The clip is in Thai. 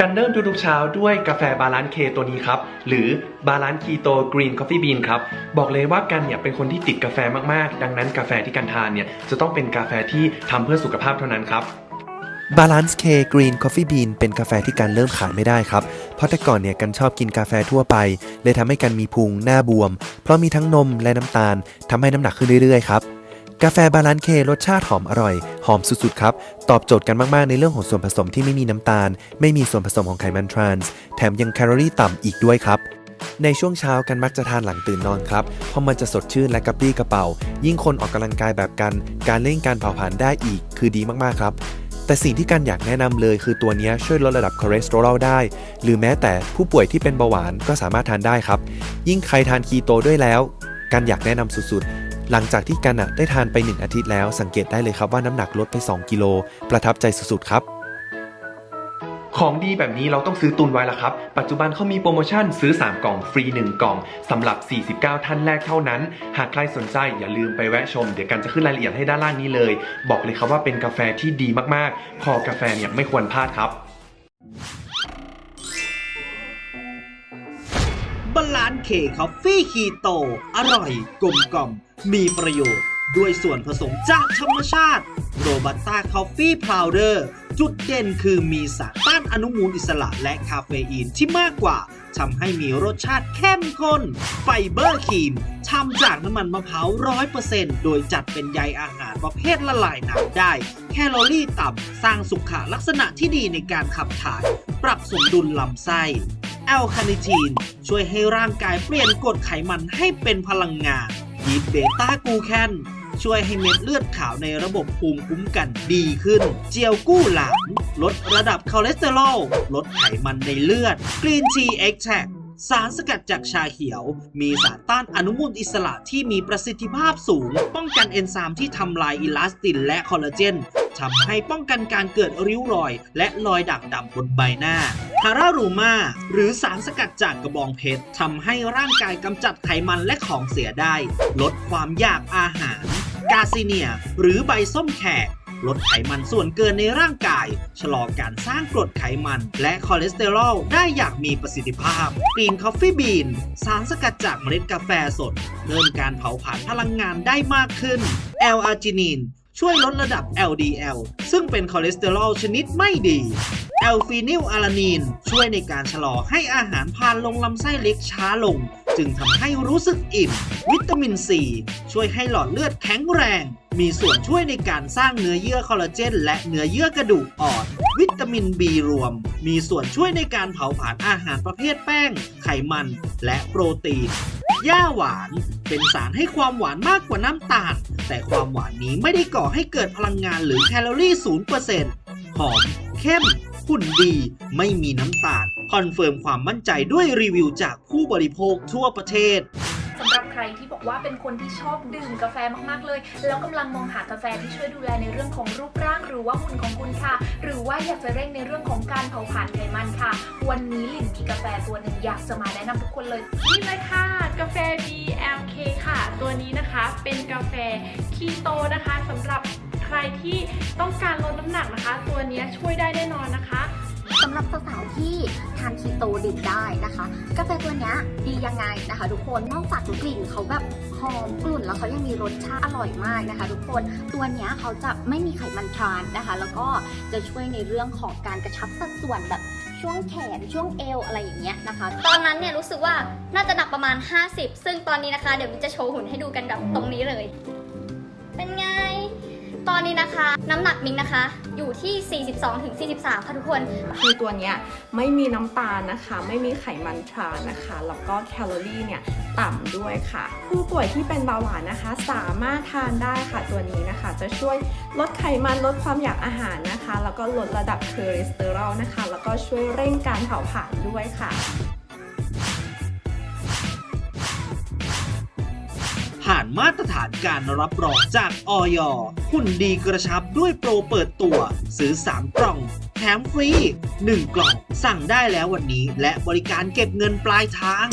กันเริ่มทุกๆเช้าด้วยกาแฟบาลานซ์เคตัวนี้ครับ หรือบาลานซ์คีโตกรีนคอฟฟี่บีนครับ บอกเลยว่ากันเนี่ยเป็นคนที่ติดกาแฟมากๆ ดังนั้นกาแฟที่กันทานเนี่ยจะต้องเป็นกาแฟที่ทำเพื่อสุขภาพเท่านั้นครับ Balance K Green Coffee Bean เป็นกาแฟที่กันเริ่มขายไม่ได้ครับ เพราะแต่ก่อนเนี่ยกันชอบกินกาแฟทั่วไป เลยทำให้กันมีพุงหน้าบวม เพราะมีทั้งนมและน้ำตาลทำให้น้ำหนักขึ้นเรื่อยๆครับ กาแฟบาลานเครสชาติหอมอร่อย หอมสุดๆครับ ตอบโจทย์กันมาก ๆ ในเรื่องของส่วนผสมที่ไม่มีน้ำตาล ไม่มีส่วนผสมของไขมันทรานส์ แถมยังแคลอรี่ต่ำอีกด้วยครับ ในช่วงเช้ากันมักจะทานหลังตื่นนอนครับ เพราะมันจะสดชื่นและกระปรี้กระเป๋า ยิ่งคนออกกำลังกายแบบกัน การเล่นการเผาผลาญได้อีก คือดีมากๆครับแต่สิ่งที่กันอยากแนะนำเลยคือตัวนี้ช่วยลดระดับคอเลสเตอรอลได้ หรือแม้แต่ผู้ป่วยที่เป็นเบาหวานก็สามารถทานได้ครับ ยิ่งใครทานคีโตด้วยแล้วกันอยากแนะนำสุดๆ หลังจากที่กันอะได้ทานไป 1 อาทิตย์แล้วสังเกตได้เลยครับว่าน้ำหนักลดไป 2 กิโล ประทับใจสุดๆครับ ของดีแบบนี้เราต้องซื้อตุนไว้ละครับ ปัจจุบันเขามีโปรโมชั่นซื้อ 3 กล่องฟรี 1 กล่องสำหรับ 49 ท่านแรกเท่านั้น หากใครสนใจอย่าลืมไปแวะชม เดี๋ยวกันจะขึ้นรายละเอียดให้ด้านล่างนี้เลย บอกเลยครับว่าเป็นกาแฟที่ดีมากๆ คอกาแฟเนี่ยไม่ควรพลาดครับ บาลานเคคอฟฟี่คีโต อร่อย กลมกล่อม มีประโยชน์ ด้วยส่วนผสมจากธรรมชาติ โรบัสต้าคอฟฟี่พาวเดอร์ จุดเด่นคือมีสารต้านอนุมูลอิสระและคาเฟอีนที่มากกว่าทำให้มีรสชาติเข้มข้น ไฟเบอร์ครีมทำจากน้ำมันมะพร้าวร้อยเปอร์เซ็นต์โดยจัดเป็นใยอาหารประเภทละลายน้ำได้ แคลอรี่ต่ำ สร้างสุขลักษณะที่ดีในการขับถ่าย ปรับสมดุลลำไส้ แอลคาเนทีนช่วยให้ร่างกายเปลี่ยนกรดไขมันให้เป็นพลังงานยีเบต้ากูแคนช่วยให้เม็ดเลือดขาวในระบบภูมิคุ้มกันดีขึ้น เจียวกู้หลานลดระดับคอเลสเตอรอล ลดไขมันในเลือด กรีนทีเอ็กแทสารสกัดจากชาเขียว มีสารต้านอนุมูลอิสระที่มีประสิทธิภาพสูง ป้องกันเอนไซม์ที่ทำลายอิลาสตินและคอลลาเจน ทำให้ป้องกันการเกิดริ้วรอย และรอยด่างดำบนใบหน้าคารารูมาหรือสารสกัดจากกระบองเพชรทำให้ร่างกายกำจัดไขมันและของเสียได้ ลดความอยากอาหาร กาซิเนีย หรือใบส้มแขกลดไขมันส่วนเกินในร่างกาย ชะลอการสร้างกรดไขมัน และคอเลสเตอรอลได้อย่างมีประสิทธิภาพกรีนคอฟฟี่บีนสารสกัดจากเมล็ดกาแฟสด เพิ่มการเผาผลาญพลังงานได้มากขึ้น แอลอาร์จินีน ช่วยลดระดับ LDL ซึ่งเป็นคอเลสเตอรอลชนิดไม่ดีแอลฟีนิลอาลานีนช่วยในการชะลอให้อาหารผ่านลงลำไส้เล็กช้าลง จึงทำให้รู้สึกอิ่ม วิตามินซีช่วยให้หลอดเลือดแข็งแรง มีส่วนช่วยในการสร้างเนื้อเยื่อคอลลาเจน และเนื้อเยื่อกระดูกอ่อน วิตามิน B รวม มีส่วนช่วยในการเผาผลาญอาหารประเภทแป้ง ไขมัน และโปรตีน ย่าหวาน เป็นสารให้ความหวานมากกว่าน้ำตาล แต่ความหวานนี้ไม่ได้ก่อให้เกิดพลังงานหรือแคลอรี่0%หอม เข้มหุ่นดีไม่มีน้ำตาล คอนเฟิร์มความมั่นใจด้วยรีวิวจากผู้บริโภคทั่วประเทศสำหรับใครที่บอกว่าเป็นคนที่ชอบดื่มกาแฟมากๆเลย แล้วกำลังมองหากาแฟที่ช่วยดูแลในเรื่องของรูปร่าง หรือว่าหุ่นของคุณค่ะ หรือว่าอยากจะเร่งในเรื่องของการเผาผลาญไขมันค่ะ วันนี้หลินมีกาแฟตัวหนึ่งอยากจะมาแนะนำทุกคนเลยนี่เลยค่ะ เป็นกาแฟคีโตนะคะสำหรับใครที่ต้องการลดน้ำหนักนะคะ ตัวนี้ช่วยได้แน่นอนนะคะสำหรับสาวๆที่ทานคีโตดื่มได้นะคะ กาแฟตัวนี้ดียังไงนะคะ ทุกคนนอกจากกลิ่นเขาแบบหอมกลุ่นแล้วเขายังมีรสชาติอร่อยมากนะคะ ทุกคนตัวนี้เขาจะไม่มีไขมันทรานนะคะ แล้วก็จะช่วยในเรื่องของการกระชับสัดส่วนแบบ ช่วงแขนช่วงเอวอะไรอย่างเงี้ยนะคะ ตอนนั้นเนี่ยรู้สึกว่าน่าจะหนักประมาณ 50 ซึ่งตอนนี้นะคะ เดี๋ยวมินจะโชว์หุ่นให้ดูกันแบบตรงนี้เลย เป็นไง ตอนนี้นะคะ น้ำหนักมิงนะคะ อยู่ที่ 42-43 ค่ะทุกคน คือตัวเนี้ยไม่มีน้ำตาลนะคะ ไม่มีไขมันทรานนะคะ แล้วก็แคลอรี่เนี่ยต่ำด้วยค่ะ ผู้ป่วยที่เป็นเบาหวานนะคะ สามารถทานได้ค่ะตัวนี้นะคะ จะช่วยลดไขมันลดความอยากอาหารนะคะ แล้วก็ลดระดับคอเลสเตอรอลนะคะ แล้วก็ช่วยเร่งการเผาผลาญด้วยค่ะานมาตรฐานการรับรองจากออยหุ่นดีกระชับด้วยโปรเปิดตัว ซื้อ 3 กล่อง แถมฟรี 1 กล่อง สั่งได้แล้ววันนี้ และบริการเก็บเงินปลายทาง